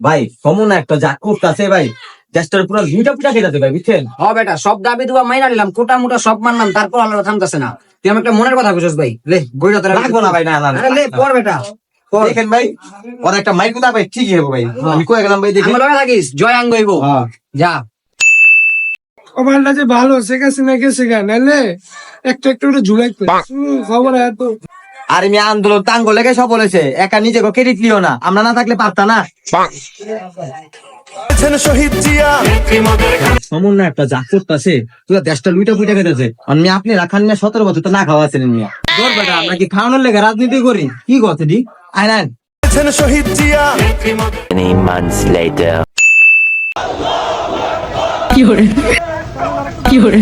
ভাই সমন একটা যা করতেছে ভাই। দেশটার পুরো লুইটা পুটা খেতে ভাই বুঝছেন? হ বেটা সব দাবি দুবা মাইনা নিলাম কোটা মোটা সব মানলাম তারপর আল্লাহ থামতেছে না। তুই আমার একটা মনের কথা বুঝছ ভাই। লে বইটা তোরা লাগবো না ভাই না। আরে লে পড় বেটা পড়। দেখেন ভাই ওর একটা মাইক না ভাই ঠিকই হবে ভাই। আমি কয়ে গেলাম ভাই দেখেন। আমার লগে থাকিস জয় আঙ্গ হইব। হ্যাঁ। যা। কপালটা যে ভালো শেখ হাসিনা গেছে গা নাহলে একটু একটু করে ঝুলাই খবর এত আর আমি আন্দোলন তাঙ্গ লেগে সব বলেছে। একা নিজে ক্রেডিট লিও না। আমরা না থাকলে পারতা না। সমন না একটা যা করতেছে তুই দেশটা লুইটা পুইটা খেতেছে। আমি আপনি রাখান মিয়া সতেরো বছর তো না খাওয়া আছেন মিয়া। তোর বেটা আমরা কি খাওয়ানোর লেগে রাজনীতি করি? কি কথা দি? আয় না Many months later. Fiore. Fiore.